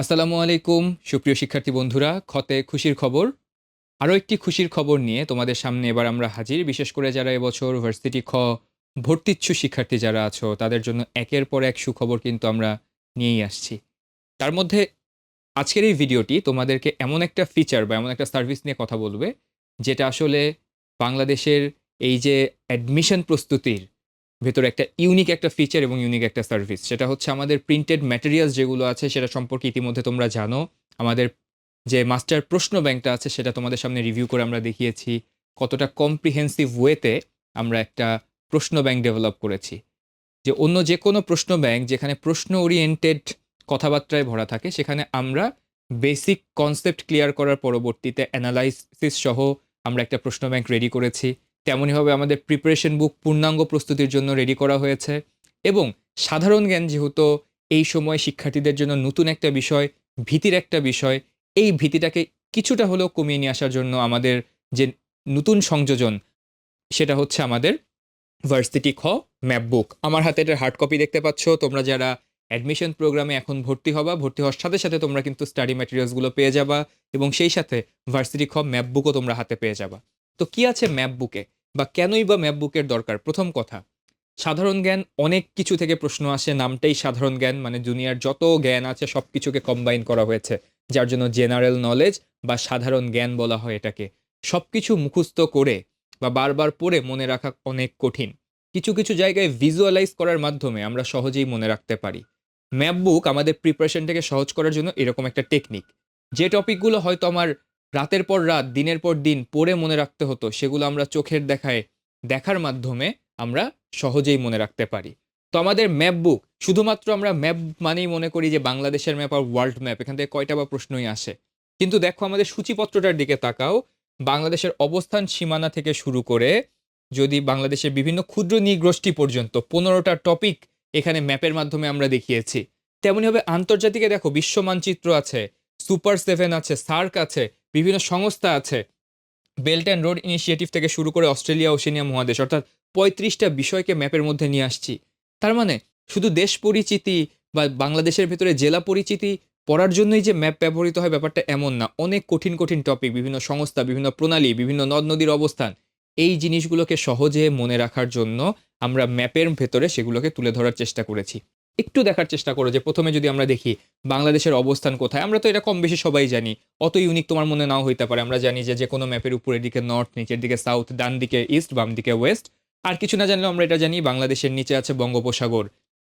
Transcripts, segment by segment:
আসসালামু আলাইকুম, সুপ্রিয় শিক্ষার্থী বন্ধুরা, খতে খুশির খবর। আরও একটি খুশির খবর নিয়ে তোমাদের সামনে এবার আমরা হাজির। বিশেষ করে যারা এবছর ভার্সিটি খ ভর্তিচ্ছু শিক্ষার্থী যারা আছো, তাদের জন্য একের পর এক সুখবর কিন্তু আমরা নিয়েই আসছি। তার মধ্যে আজকের এই ভিডিওটি তোমাদেরকে এমন একটা ফিচার বা এমন একটা সার্ভিস নিয়ে কথা বলবে, যেটা আসলে বাংলাদেশের এই যে অ্যাডমিশন প্রস্তুতির ভেতরে একটা ইউনিক একটা ফিচার এবং ইউনিক একটা সার্ভিস সেটা হচ্ছে আমাদের প্রিন্টেড ম্যাটেরিয়ালস যেগুলো আছে, সেটা সম্পর্কে ইতিমধ্যে তোমরা জানো। আমাদের যে মাস্টার প্রশ্ন ব্যাংকটা আছে, সেটা তোমাদের সামনে রিভিউ করে আমরা দেখিয়েছি কতটা কম্প্রিহেন্সিভ ওয়েতে আমরা একটা প্রশ্ন ব্যাংক ডেভেলপ করেছি। যে অন্য যে কোনো প্রশ্ন ব্যাংক যেখানে প্রশ্ন ওরিয়েন্টেড কথাবার্তায় ভরা থাকে, সেখানে আমরা বেসিক কনসেপ্ট ক্লিয়ার করার পরবর্তীতে অ্যানালাইসিস সহ আমরা একটা প্রশ্ন ব্যাংক রেডি করেছি। তেমনইভাবে আমাদের প্রিপারেশন বুক পূর্ণাঙ্গ প্রস্তুতির জন্য রেডি করা হয়েছে এবং সাধারণ জ্ঞান যেহেতু এই সময় শিক্ষার্থীদের জন্য নতুন একটা বিষয়, ভীতির একটা বিষয়, এই ভীতিটাকে কিছুটা হলেও কমিয়ে নিয়ে আসার জন্য আমাদের যে নতুন সংযোজন সেটা হচ্ছে আমাদের ভার্সিটি খ ম্যাপ বুক আমার হাতে এটার হার্ড কপি দেখতে পাচ্ছ। তোমরা যারা অ্যাডমিশন প্রোগ্রামে এখন ভর্তি হবা, ভর্তি হওয়ার সাথে সাথে তোমরা কিন্তু স্টাডি ম্যাটেরিয়ালসগুলো পেয়ে যাবা এবং সেই সাথে ভার্সিটি খ ম্যাপ বুকও তোমরা হাতে পেয়ে যাবা। তো কি আছে ম্যাপ বুকে বা কেনই বা ম্যাপ বুকের দরকার? প্রথম কথা, সাধারণ জ্ঞান অনেক কিছু থেকে প্রশ্ন আসে। নামটাই সাধারণ জ্ঞান মানে দুনিয়ার যত জ্ঞান আছে সব কিছুকে কম্বাইন করা হয়েছে, যার জন্য জেনারেল নলেজ বা সাধারণ জ্ঞান বলা হয় এটাকে। সব কিছু মুখস্থ করে বা বারবার পড়ে মনে রাখা অনেক কঠিন। কিছু কিছু জায়গায় ভিজুয়ালাইজ করার মাধ্যমে আমরা সহজেই মনে রাখতে পারি। ম্যাপ বুক আমাদের প্রিপারেশনটাকে সহজ করার জন্য এরকম একটা টেকনিক যে টপিকগুলো হয়তো আমার রাতের পর রাত, দিনের পর দিন পড়ে মনে রাখতে হতো, সেগুলো আমরা চোখের দেখায়, দেখার মাধ্যমে আমরা সহজেই মনে রাখতে পারি। তো আমাদের ম্যাপ বুক, শুধুমাত্র আমরা ম্যাপ মানেই মনে করি যে বাংলাদেশের ম্যাপ আর ওয়ার্ল্ড ম্যাপ, এখান থেকে কয়টা বা প্রশ্নই আসে। কিন্তু দেখো আমাদের সূচিপত্রটার দিকে তাকাও, বাংলাদেশের অবস্থান সীমানা থেকে শুরু করে যদি বাংলাদেশের বিভিন্ন ক্ষুদ্র নৃগোষ্ঠী পর্যন্ত পনেরোটা টপিক এখানে ম্যাপের মাধ্যমে আমরা দেখিয়েছি তেমনইভাবে আন্তর্জাতিকে দেখো, বিশ্ব মানচিত্র আছে, সুপার সেভেন আছে, সার্ক আছে বিভিন্ন সংস্থা আছে। বেল্ট অ্যান্ড রোড ইনিশিয়েটিভ থেকে শুরু করে অস্ট্রেলিয়া, ওশেনিয়া মহাদেশ, অর্থাৎ পঁয়ত্রিশটা বিষয়কে ম্যাপের মধ্যে নিয়ে আসছি। তার মানে শুধু দেশ পরিচিতি বা বাংলাদেশের ভেতরে জেলা পরিচিতি পড়ার জন্যই যে ম্যাপ ব্যবহৃত হয় ব্যাপারটা এমন না। অনেক কঠিন কঠিন টপিক বিভিন্ন সংস্থা, বিভিন্ন প্রণালী, বিভিন্ন নদ নদীর অবস্থান। এই জিনিসগুলোকে সহজে মনে রাখার জন্য আমরা ম্যাপের ভেতরে সেগুলোকে তুলে ধরার চেষ্টা করেছি। একটু দেখার চেষ্টা করো যে প্রথমে যদি আমরা দেখি বাংলাদেশের অবস্থান কোথায়, আমরা তো এটা কম বেশি সবাই জানি। অত ইউনিক তোমার মনে নাও হইতে পারে। আমরা জানি যে যে কোনো ম্যাপের উপরের দিকে নর্থ নিচের দিকে সাউথ ডান দিকে ইস্ট বাম দিকে ওয়েস্ট আর কিছু না জানলেও আমরা এটা জানি, বাংলাদেশের নিচে আছে বঙ্গোপসাগর।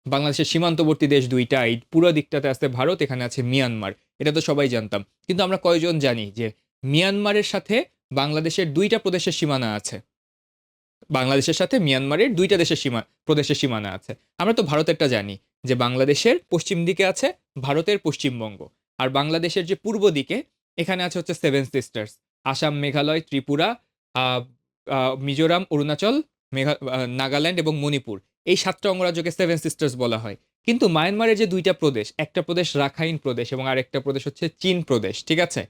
বাংলাদেশের সীমান্তবর্তী দেশ দুইটা, এই পুরো দিকটাতে আছে ভারত, এখানে আছে মিয়ানমার। এটা তো সবাই জানতাম। কিন্তু আমরা কয়জন জানি যে মিয়ানমারের সাথে বাংলাদেশের দুইটা প্রদেশের সীমানা আছে। বাংলাদেশের সাথে মিয়ানমারের দুইটা দেশের সীমা, প্রদেশের সীমানা আছে। আমরা তো ভারতেরটা জানি যে বাংলাদেশের পশ্চিম দিকে আছে, ভারতের পশ্চিমবঙ্গ। আর বাংলাদেশের যে পূর্ব দিকে, এখানে আছে হচ্ছে সেভেন সিস্টার্স আসাম, মেঘালয়, ত্রিপুরা মিজোরাম, অরুণাচল, মেঘা নাগাল্যান্ড এবং মণিপুর। এই সাতটা অঙ্গরাজ্যকে সেভেন সিস্টার্স বলা হয়। কিন্তু মায়ানমারের যে দুইটা প্রদেশ, একটা প্রদেশ রাখাইন প্রদেশ এবং আরেকটা প্রদেশ হচ্ছে চীন প্রদেশ, ঠিক আছে?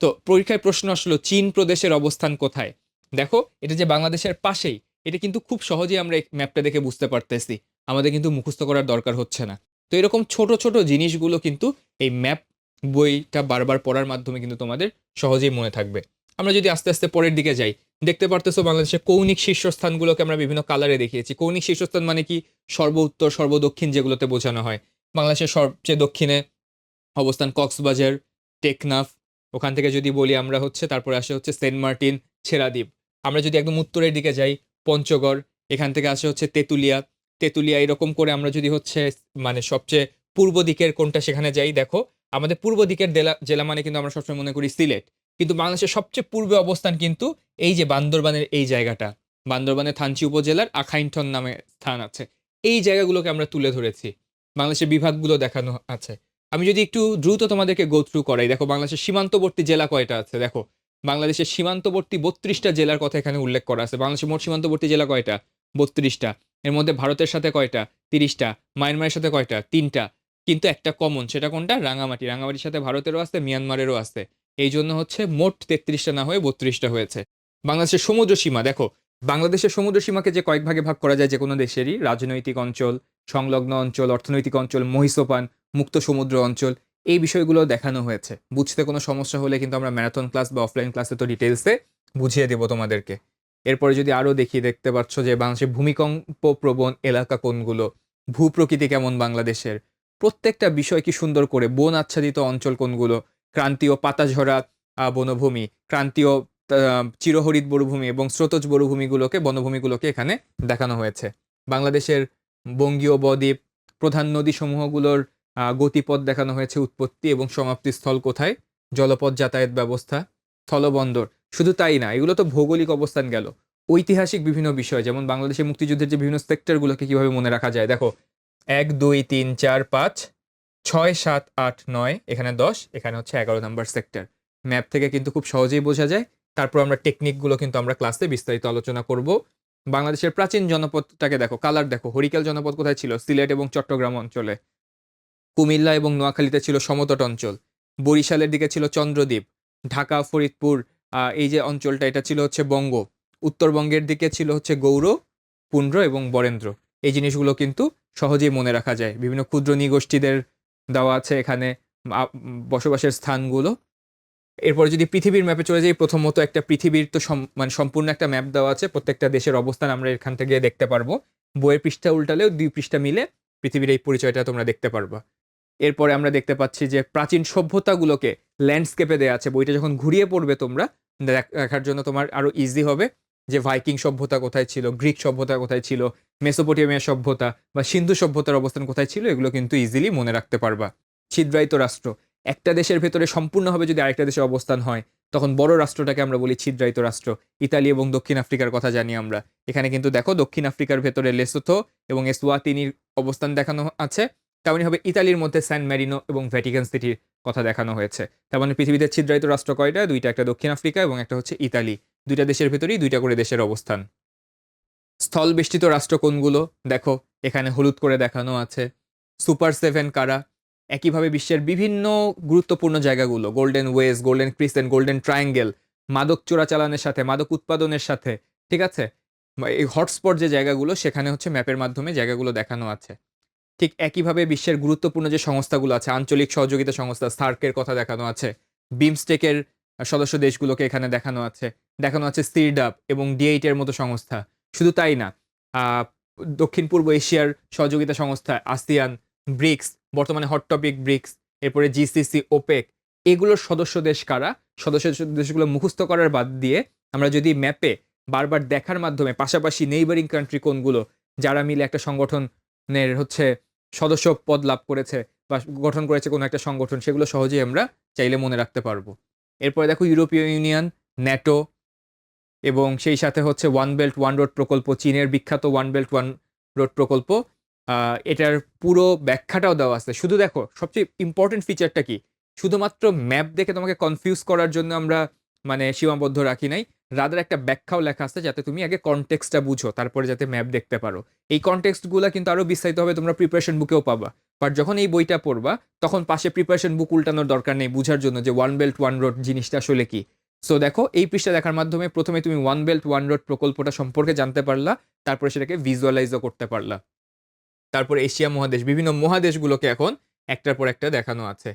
তো পরীক্ষায় প্রশ্ন আসলো, চীন প্রদেশের অবস্থান কোথায়? দেখো, এটা যে বাংলাদেশের পাশেই, এটা কিন্তু খুব সহজেই আমরা ম্যাপটা দেখে বুঝতে পারতেছি। আমাদের কিন্তু মুখস্থ করার দরকার হচ্ছে না। তো এরকম ছোট ছোট জিনিসগুলো কিন্তু এই ম্যাপ বইটা বারবার পড়ার মাধ্যমে কিন্তু তোমাদের সহজেই মনে থাকবে। আমরা যদি আস্তে আস্তে পরের দিকে যাই, দেখতে পারতেছো বাংলাদেশের কৌণিক শীর্ষস্থানগুলোকে আমরা বিভিন্ন কালারে দেখিয়েছি। কৌণিক শীর্ষস্থান মানে কি? সর্ব উত্তর সর্বদক্ষিণ যেগুলোতে বোঝানো হয়। বাংলাদেশের সবচেয়ে দক্ষিণে অবস্থান কক্সবাজার, টেকনাফ। ওখান থেকে যদি বলি আমরা হচ্ছে, তারপরে আসে হচ্ছে সেন্ট মার্টিন, ছেড়াদ্বীপ। আমরা যদি একদম উত্তরের দিকে যাই, পঞ্চগড়, এখান থেকে আসে হচ্ছে তেঁতুলিয়া। তেঁতুলিয়া এরকম করে আমরা যদি হচ্ছে মানে সবচেয়ে পূর্ব দিকের কোনটা সেখানে যাই, দেখো, আমাদের পূর্ব দিকের জেলা জেলা মানে কিন্তু আমরা সবসময় মনে করি সিলেট। কিন্তু বাংলাদেশের সবচেয়ে পূর্বে অবস্থান কিন্তু এই যে বান্দরবানের এই জায়গাটা। বান্দরবানের থানচি উপজেলার আখাইনঠন নামে স্থান আছে। এই জায়গাগুলোকে আমরা তুলে ধরেছি। বাংলাদেশের বিভাগগুলো দেখানো আছে। আমি যদি একটু দ্রুত তোমাদেরকে গো থ্রু করাই, দেখো বাংলাদেশের সীমান্তবর্তী জেলা কয়টা আছে, দেখো। বাংলাদেশের সীমান্তবর্তী বত্রিশটা জেলার কথা এখানে উল্লেখ করা আছে। বাংলাদেশের মোট সীমান্তবর্তী জেলা কয়টা? বত্রিশটা। এর মধ্যে ভারতের সাথে কয়টা? তিরিশটা। মায়ানমারের সাথে কয়টা? তিনটা। কিন্তু একটা কমন সেটা কোনটা? রাঙামাটি। রাঙামাটির সাথে ভারতেরও আছে, মিয়ানমারেরও আছে। এই জন্য হচ্ছে মোট তেত্রিশটা না হয়ে বত্রিশটা হয়েছে। বাংলাদেশের সমুদ্র সীমা, দেখো, বাংলাদেশের সমুদ্র সীমাকে যে কয়েক ভাগে ভাগ করা যায় যে কোনো দেশেরই, রাজনৈতিক অঞ্চল, সংলগ্ন অঞ্চল, অর্থনৈতিক অঞ্চল, মহিষোপান, মুক্ত সমুদ্র অঞ্চল এই বিষয়গুলো দেখানো হয়েছে। বুঝতে কোনো সমস্যা হলে কিন্তু আমরা ম্যারাথন ক্লাস বা অফলাইন ক্লাসে তো ডিটেলসে বুঝিয়ে দেবো তোমাদেরকে। এরপরে যদি আরও দেখি, দেখতে পাচ্ছ যে বাংলাদেশের ভূমিকম্প প্রবণ এলাকা কোনগুলো? ভূপ্রকৃতি কেমন বাংলাদেশের? প্রত্যেকটা বিষয় কি সুন্দর করে বন আচ্ছাদিত অঞ্চল কোনগুলো? ক্রান্তীয় পাতাঝরা বনভূমি, ক্রান্তীয় চিরহরিত বনভূমি এবং স্রোতজ বনভূমিগুলোকে বনভূমিগুলোকে এখানে দেখানো হয়েছে। বাংলাদেশের বঙ্গীয় বদ্বীপ, প্রধান নদী সমূহগুলোর গতিপথ দেখানো হয়েছে উৎপত্তি এবং সমাপ্তি স্থল কোথায়? জলপথ যাতায়াত ব্যবস্থা, স্থলবন্দর। শুধু তাই না, এগুলো তো ভৌগোলিক অবস্থান গেল। ঐতিহাসিক বিভিন্ন বিষয়, যেমন বাংলাদেশের মুক্তিযুদ্ধের যে বিভিন্ন সেক্টরগুলোকে কীভাবে মনে রাখা যায়। দেখো, এক, দুই, তিন, চার, পাঁচ, ছয়, সাত, আট, নয়, এখানে দশ, এখানে হচ্ছে এগারো নম্বর সেক্টর। ম্যাপ থেকে কিন্তু খুব সহজেই বোঝা যায়। তারপর আমরা টেকনিকগুলো কিন্তু আমরা ক্লাসে বিস্তারিত আলোচনা করব। বাংলাদেশের প্রাচীন জনপদটাকে দেখো, কালার দেখো, হরিকেল জনপদ কোথায় ছিল? সিলেট এবং চট্টগ্রাম অঞ্চলে। কুমিল্লা এবং নোয়াখালীতে ছিল সমতট অঞ্চল। বরিশালের দিকে ছিল চন্দ্রদ্বীপ, ঢাকা, ফরিদপুর এই যে অঞ্চলটা, এটা ছিল হচ্ছে বঙ্গ। উত্তরবঙ্গের দিকে ছিল হচ্ছে গৌর পুন্ড্র এবং বরেন্দ্র। এই জিনিসগুলো কিন্তু সহজেই মনে রাখা যায়। বিভিন্ন ক্ষুদ্র নিগোষ্ঠীদের দেওয়া আছে এখানে বসবাসের স্থানগুলো। এরপরে যদি পৃথিবীর ম্যাপে চলে যাই, প্রথমত একটা পৃথিবীর তো মানে সম্পূর্ণ একটা ম্যাপ দেওয়া আছে। প্রত্যেকটা দেশের অবস্থান আমরা এখান থেকে দেখতে পারব। বইয়ের পৃষ্ঠা উল্টালেও দুই পৃষ্ঠা মিলে পৃথিবীর এই পরিচয়টা তোমরা দেখতে পারবা। এরপরে আমরা দেখতে পাচ্ছি যে প্রাচীন সভ্যতাগুলোকে ল্যান্ডস্কেপে দেওয়া আছে। বইটা যখন ঘুরিয়ে পড়বে তোমরা, দেখ- দেখার জন্য তোমার আরও ইজি হবে যে ভাইকিং সভ্যতা কোথায় ছিল গ্রিক সভ্যতা কোথায় ছিল মেসোপটেমিয়া সভ্যতা বা সিন্ধু সভ্যতার অবস্থান কোথায় ছিল, এগুলো কিন্তু ইজিলি মনে রাখতে পারবা। ছিদ্রায়িত রাষ্ট্র। একটা দেশের ভেতরে সম্পূর্ণভাবে যদি আরেকটা দেশে অবস্থান হয়, তখন বড় রাষ্ট্রটাকে আমরা বলি ছিদ্রায়িত রাষ্ট্র। ইতালি এবং দক্ষিণ আফ্রিকার কথা জানি আমরা। এখানে কিন্তু দেখো দক্ষিণ আফ্রিকার ভেতরে লেসোথো এবং এসওয়াতিনির অবস্থান দেখানো আছে। তেমনই হবে ইতালির মধ্যে স্যান ম্যারিনো এবং ভ্যাটিকান সিটির কথা দেখানো হয়েছে। তার মানে পৃথিবীতে ছিদ্রায়িত রাষ্ট্র কয়টা? দুইটা, একটা দক্ষিণ আফ্রিকা এবং একটা হচ্ছে ইতালি। দুইটা দেশের ভেতরেই দুইটা করে দেশের অবস্থান। স্থল বেষ্টিত রাষ্ট্র কোনগুলো? দেখো, এখানে হলুদ করে দেখানো আছে। সুপার সেভেন কারা? একইভাবে বিশ্বের বিভিন্ন গুরুত্বপূর্ণ জায়গাগুলো, golden wedge golden crescent, golden triangle, মাদক চোরাচালানের সাথে, মাদক উৎপাদনের সাথে, ঠিক আছে? এই হটস্পট যে জায়গাগুলো, সেখানে হচ্ছে ম্যাপের মাধ্যমে জায়গাগুলো দেখানো আছে। ঠিক একইভাবে বিশ্বের গুরুত্বপূর্ণ যে সংস্থাগুলো আছে, আঞ্চলিক সহযোগিতা সংস্থা সার্কের কথা দেখানো আছে বিমস্টেকের সদস্য দেশগুলোকে এখানে দেখানো আছে দেখানো আছে সিরডাপ এবং ডিএইট এর মতো সংস্থা। শুধু তাই না দক্ষিণ পূর্ব এশিয়ার সহযোগিতা সংস্থা আসিয়ান ব্রিক্স, বর্তমানে হট টপিক ব্রিক্স, এরপরে জিসিসি ওপেক এগুলোর সদস্য দেশ কারা? সদস্য দেশগুলো মুখস্থ করার বাদ দিয়ে আমরা যদি ম্যাপে বারবার দেখার মাধ্যমে পাশাপাশি নেইবারিং কান্ট্রি কোনগুলো, যারা মিলে একটা সংগঠনের হচ্ছে সদস্য পদ লাভ করেছে বা গঠন করেছে কোনো একটা সংগঠন, সেগুলো সহজেই আমরা চাইলে মনে রাখতে পারব। এরপরে দেখো ইউরোপীয় ইউনিয়ন, ন্যাটো এবং সেই সাথে হচ্ছে ওয়ান বেল্ট, ওয়ান রোড প্রকল্প, চীনের বিখ্যাত ওয়ান বেল্ট, ওয়ান রোড প্রকল্প। এটার পুরো ব্যাখ্যাটাও দেওয়া আছে। শুধু দেখো, সবচেয়ে ইম্পর্টেন্ট ফিচারটা কি? শুধুমাত্র ম্যাপ দেখে তোমাকে কনফিউজ করার জন্য আমরা মানে সীমাবদ্ধ রাখি নাই। রাদার একটা ব্যাখ্যাও লেখা আছে যাতে তুমি আগে কনটেক্সটটা বুঝো, তারপরে যাতে ম্যাপ দেখতে পারো। এই কনটেক্সটগুলো কিন্তু আরও বিস্তারিত হবে, তোমরা প্রিপারেশন বুকেও পাবা। বাট যখন এই বইটা পড়বা, তখন পাশে প্রিপারেশন বুক উল্টানোর দরকার নেই বুঝার জন্য যে ওয়ান বেল্ট ওয়ান রোড জিনিসটা আসলে কি। সো দেখো, এই পৃষ্ঠা দেখার মাধ্যমে প্রথমে তুমি ওয়ান বেল্ট ওয়ান রোড প্রকল্পটা সম্পর্কে জানতে পারলা, তারপরে সেটাকে ভিজুয়ালাইজও করতে পারলা। তারপর এশিয়া মহাদেশ, বিভিন্ন মহাদেশগুলোকে এখন একটার পর একটা দেখানো আছে।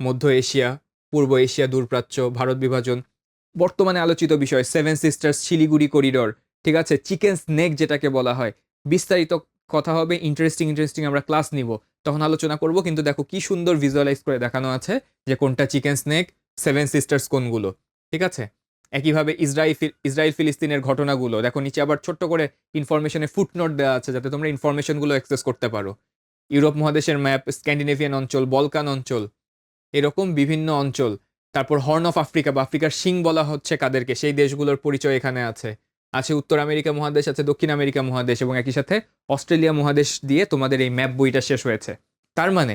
মধ্য এশিয়া, পূর্ব এশিয়া, দূরপ্রাচ্য, ভারত বিভাজন বর্তমানে আলোচিত বিষয় সেভেন সিস্টার্স শিলিগুড়ি করিডোর ঠিক আছে? চিকেন স্নেক যেটাকে বলা হয়। বিস্তারিত কথা হবে ইন্টারেস্টিং ইন্টারেস্টিং আমরা ক্লাস নিব। তখন আলোচনা করব, কিন্তু দেখো কি সুন্দর ভিজুয়ালাইজ করে দেখানো আছে যে কোনটা চিকেন স্নেক সেভেন সিস্টার্স কোনগুলো, ঠিক আছে? একইভাবে ইসরায়েল ইসরায়েল ফিলিস্তিনের ঘটনাগুলো, দেখো নিচে আবার ছোট্ট করে ইনফরমেশনে ফুটনোট দেওয়া আছে যাতে তোমরা ইনফরমেশনগুলো অ্যাক্সেস করতে পারো। ইউরোপ মহাদেশের ম্যাপ স্ক্যান্ডিনেভিয়ান অঞ্চল বলকান অঞ্চল, এরকম বিভিন্ন অঞ্চল। তারপর হর্ন অফ আফ্রিকা বা আফ্রিকার সিং বলা হচ্ছে কাদেরকে। সেই দেশগুলোর পরিচয় এখানে আছে। আছে উত্তর আমেরিকা মহাদেশ, আছে দক্ষিণ আমেরিকা মহাদেশ এবং একই সাথে অস্ট্রেলিয়া মহাদেশ দিয়ে তোমাদের এই ম্যাপ বইটা শেষ হয়েছে। তার মানে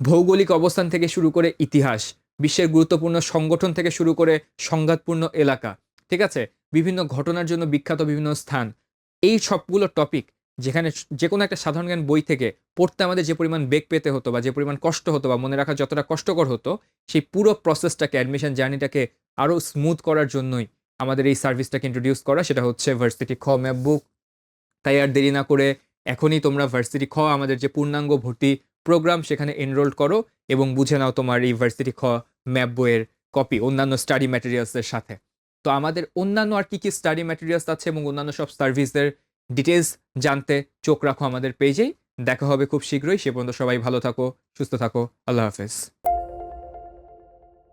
ভৌগোলিক অবস্থান থেকে শুরু করে ইতিহাস, বিশ্বের গুরুত্বপূর্ণ সংগঠন থেকে শুরু করে সংঘাতপূর্ণ এলাকা, ঠিক আছে? বিভিন্ন ঘটনার জন্য বিখ্যাত বিভিন্ন স্থান। এই সবগুলো টপিক যেখানে যে কোনো একটা সাধারণ জ্ঞান বই থেকে পড়তে আমাদের যে পরিমাণ বেগ পেতে হতো বা যে পরিমাণ কষ্ট হতো বা মনে রাখা যতটা কষ্টকর হতো, সেই পুরো প্রসেসটাকে অ্যাডমিশন জার্নিটাকে আরও স্মুথ করার জন্যই আমাদের এই সার্ভিসটাকে ইন্ট্রোডিউস করা। সেটা হচ্ছে ভার্সিটি খ ম্যাপ বুক তাই আর দেরি না করে এখনই তোমরা ভার্সিটি খ আমাদের যে পূর্ণাঙ্গ ভর্তি প্রোগ্রাম সেখানে এনরোল করো এবং বুঝে নাও তোমার এই ভার্সিটি খ ম্যাপ বইয়ের কপি অন্যান্য স্টাডি ম্যাটেরিয়ালসের সাথে। তো আমাদের অন্যান্য আর কী কী স্টাডি ম্যাটেরিয়ালস আছে এবং অন্যান্য সব সার্ভিসের ডিটেলস জানতে চোখ রাখো আমাদের পেজেই দেখা হবে খুব শীঘ্রই। সে পর্যন্ত সবাই ভালো থাকো সুস্থ থাকো। আল্লাহ হাফেজ।